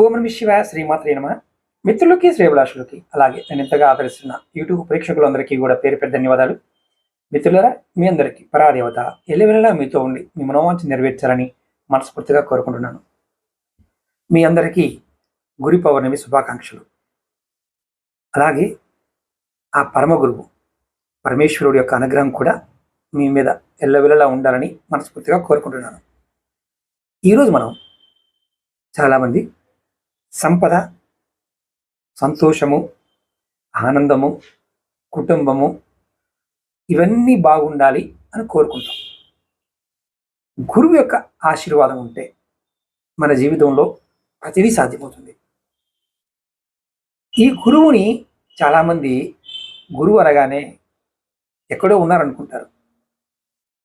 ఓం నమ శివ శ్రీమాత్రే నమ. మిత్రులకి శ్రేభిలాషులకి అలాగే నేను ఎంతగా ఆదరిస్తున్న యూట్యూబ్ ప్రేక్షకులందరికీ కూడా పేరు పెద్ద ధన్యవాదాలు. మిత్రులరా మీ అందరికీ పరాదేవత ఎల్లవెల్లలా మీతో ఉండి మీ మనోవాంఛ నెరవేర్చాలని మనస్ఫూర్తిగా కోరుకుంటున్నాను. మీ అందరికీ గురి పౌర్ణమి శుభాకాంక్షలు. అలాగే ఆ పరమ గురువు పరమేశ్వరుడు యొక్క అనుగ్రహం కూడా మీ మీద ఎల్లవెల్లలా ఉండాలని మనస్ఫూర్తిగా కోరుకుంటున్నాను. ఈరోజు మనం చాలామంది సంపద సంతోషము ఆనందము కుటుంబము ఇవన్నీ బాగుండాలి అని కోరుకుంటాం. గురువు యొక్క ఆశీర్వాదం ఉంటే మన జీవితంలో ప్రతిదీ సాధ్యమవుతుంది. ఈ గురువుని చాలామంది గురువు అనగానే ఎక్కడో ఉన్నారనుకుంటారు.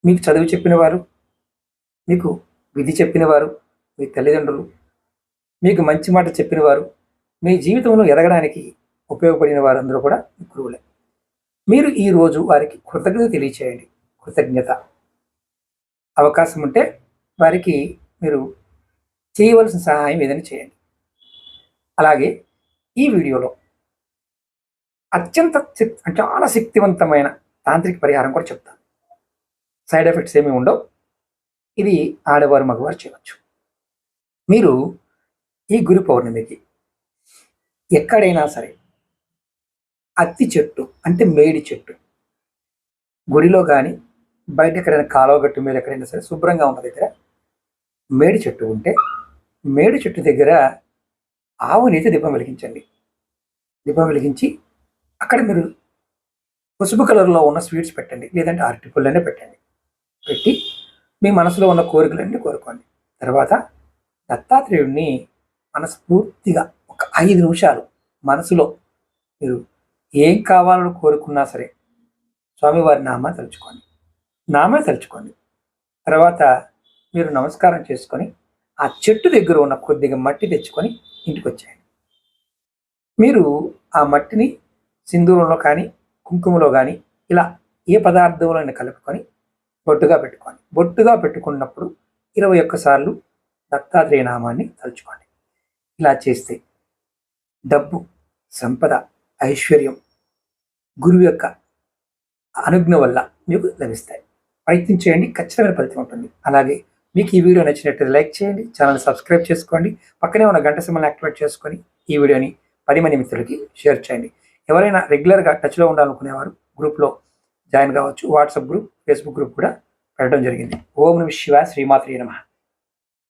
మీకు చదువు చెప్పిన వారు మీకు విధి చెప్పిన వారు మీ తల్లిదండ్రులు మీకు మంచి మాట చెప్పిన వారు మీ జీవితంలో ఎదగడానికి ఉపయోగపడిన వారందరూ కూడా మీ గురువులే. మీరు ఈరోజు వారికి కృతజ్ఞత తెలియచేయండి. కృతజ్ఞత. అవకాశం ఉంటే వారికి మీరు చేయవలసిన సహాయం ఏదైనా చేయండి. అలాగే ఈ వీడియోలో అత్యంత చాలా శక్తివంతమైన తాంత్రిక పరిహారం కూడా చెప్తాను. సైడ్ ఎఫెక్ట్స్ ఏమీ ఉండవు. ఇది ఆడవారు మగవారు చేయవచ్చు. మీరు ఈ గురు పౌర్ణమికి ఎక్కడైనా సరే అత్తి చెట్టు అంటే మేడి చెట్టు. గుడిలో కానీ బయట ఎక్కడైనా కాలువ గట్టు మీద ఎక్కడైనా సరే శుభ్రంగా ఉన్న దగ్గర మేడి చెట్టు ఉంటే మేడి చెట్టు దగ్గర ఆవునైతే దీపం వెలిగించండి. దీపం వెలిగించి అక్కడ మీరు పసుపు కలర్లో ఉన్న స్వీట్స్ పెట్టండి లేదంటే అరటి పుల్లనే పెట్టండి. పెట్టి మీ మనసులో ఉన్న కోరికలన్నీ కోరుకోండి. తర్వాత దత్తాత్రేయుడిని మనస్ఫూర్తిగా ఒక ఐదు నిమిషాలు మనసులో మీరు ఏం కావాలని కోరుకున్నా సరే స్వామివారి నామా తలుచుకోండి. నామే తలుచుకోండి. తర్వాత మీరు నమస్కారం చేసుకొని ఆ చెట్టు దగ్గర ఉన్న కొద్దిగా మట్టి తెచ్చుకొని ఇంటికి వచ్చేయండి. మీరు ఆ మట్టిని సింధూరంలో కానీ కుంకుమలో కానీ ఇలా ఏ పదార్థంలో కలుపుకొని బొట్టుగా పెట్టుకోండి. బొట్టుగా పెట్టుకున్నప్పుడు ఇరవై ఒక్కసార్లు దత్తాత్రేయ నామాన్ని తలుచుకోండి. ఇలా చేస్తే డబ్బు సంపద ఐశ్వర్యం గురువు యొక్క అనుజ్ఞ వల్ల మీకు లభిస్తాయి. ప్రయత్నించేయండి ఖచ్చితమైన ఫలితం ఉంటుంది. అలాగే మీకు ఈ వీడియో నచ్చినట్లయితే లైక్ చేయండి ఛానల్ సబ్స్క్రైబ్ చేసుకోండి పక్కనే ఉన్న గంట సింబల్ని యాక్టివేట్ చేసుకొని ఈ వీడియోని పది మంది మిత్రులకి షేర్ చేయండి. ఎవరైనా రెగ్యులర్గా టచ్లో ఉండాలనుకునేవారు గ్రూప్లో జాయిన్ కావచ్చు. వాట్సాప్ గ్రూప్ ఫేస్బుక్ గ్రూప్ కూడా పెట్టడం జరిగింది. ఓం నమ శివ శ్రీమాత్రి నమః.